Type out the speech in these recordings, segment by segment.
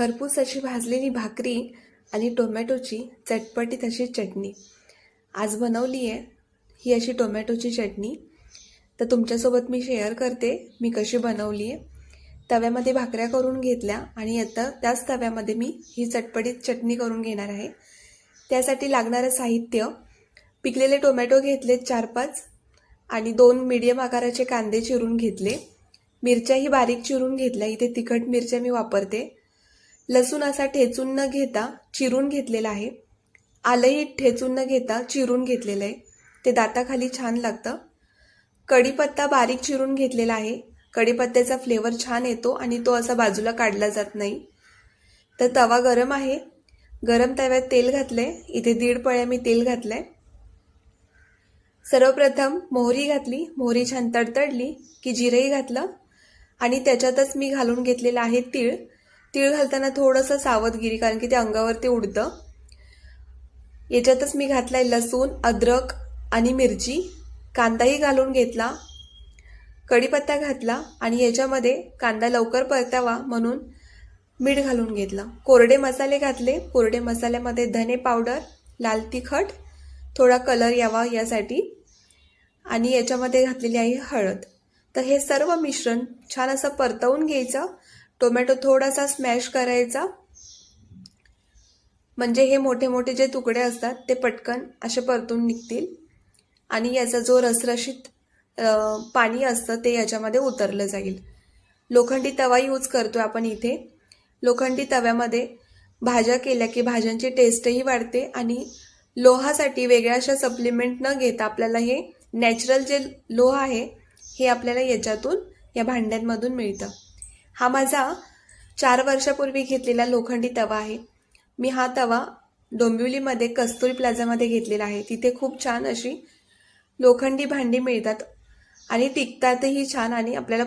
खरपूसाची अशी भाजलेली भाकरी आणि टोमॅटोची चटपटीत अशी चटणी. आज बनवली आहे ही अशी टोमॅटोची चटणी. तर तुमच्यासोबत मी शेअर करते मी कशी बनवली आहे. तव्यामध्ये भाकऱ्या करून घेतल्या आणि आता त्याच तव्यामध्ये मी ही चटपटीत चटणी करून घेणार आहे. त्यासाठी लागणारं साहित्य पिकलेले टोमॅटो घेतले चार पाच आणि दोन मीडियम आकाराचे कांदे चिरून घेतले. मिरच्याही बारीक चिरून घेतल्या. इथे तिखट मिरच्या मी वापरते. लसूण असा ठेचून न घेता चिरून घेतलेला आहे. आलंही ठेचून न घेता चिरून घेतलेलं आहे. ते दाताखाली छान लागतं. कढीपत्ता बारीक चिरून घेतलेला आहे. कढीपत्त्याचा फ्लेवर छान येतो आणि तो असा बाजूला काढला जात नाही. तर तवा गरम आहे. गरम तव्यात तेल घातलं आहे इथे दीड पळ्या मी तेल घातलं आहे सर्वप्रथम मोहरी घातली. मोहरी छान तडतडली की जिरंही घातलं. आणि त्याच्यातच मी घालून घेतलेलं आहे तीळ. तीळ घालताना थोडंसं सावधगिरी कारण की ते अंगावरती उडतं. याच्यातच मी घातला आहे लसूण अद्रक आणि मिरची. कांदाही घालून घेतला कढीपत्ता घातला आणि याच्यामध्ये कांदा लवकर परतावा म्हणून मीठ घालून घेतलं. कोरडे मसाले घातले. कोरडे मसाल्यामध्ये धने पावडर लाल तिखट थोडा कलर यावा यासाठी. आणि याच्यामध्ये घातलेली आहे हळद. तर हे सर्व मिश्रण छान असं परतवून घ्यायचं. टोमॅटो थोडासा स्मॅश करायचा. म्हणजे हे मोठे मोठे जे तुकडे असतात ते पटकन असे परतून निघतील. आणि याचा जो रसरशीत पाणी असतं ते याच्यामध्ये उतरलं जाईल. लोखंडी तवा यूज करतो आपण इथे. लोखंडी तव्यामध्ये भाज्या केल्या की भाज्यांची टेस्टही वाढते आणि लोहासाठी वेगळ्या अशा सप्लिमेंट न घेता आपल्याला हे नॅचरल जे लोह आहे हे आपल्याला याच्यातून या भांड्यांमधून मिळतं. हा माझा चार वर्षापूर्वी घेतलेला लोखंडी तवा आहे. मी हा तवा डोंबिवलीमध्ये कस्तुरी प्लाझामध्ये घेतलेला आहे. तिथे खूप छान अशी लोखंडी भांडी मिळतात आणि टिकतातही छान आणि आपल्याला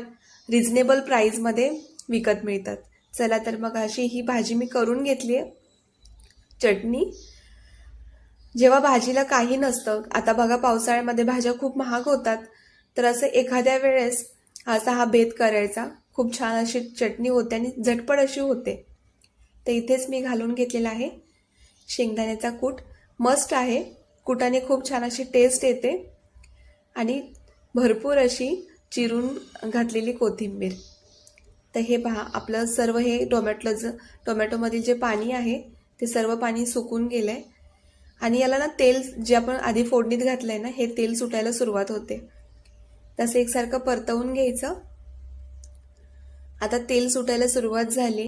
रिझनेबल प्राईजमध्ये विकत मिळतात. चला तर मग अशी ही भाजी मी करून घेतली आहे. चटणी. जेव्हा भाजीला काही नसतं आता बघा पावसाळ्यामध्ये भाज्या खूप महाग होतात तर असं एखाद्या वेळेस असा हा भेद करायचा. खूप छान अशी चटणी होते आणि झटपट अशी होते. तर इथेच मी घालून घेतलेला आहे. शेंगदाण्याचा कूट मस्त आहे. कुटाने खूप छान अशी टेस्ट येते. आणि भरपूर अशी चिरून घातलेली कोथिंबीर. तर हे पहा आपलं सर्व हे टोमॅटोचं टोमॅटोमधील जे पाणी आहे ते सर्व पाणी सुकून गेलं आहे आणि याला ना तेल जे आपण आधी फोडणीत घातलं आहे ना हे तेल सुटायला सुरुवात होते. तसं एकसारखं परतवून घ्यायचं. आता तेल सुटायला सुरुवात झाली.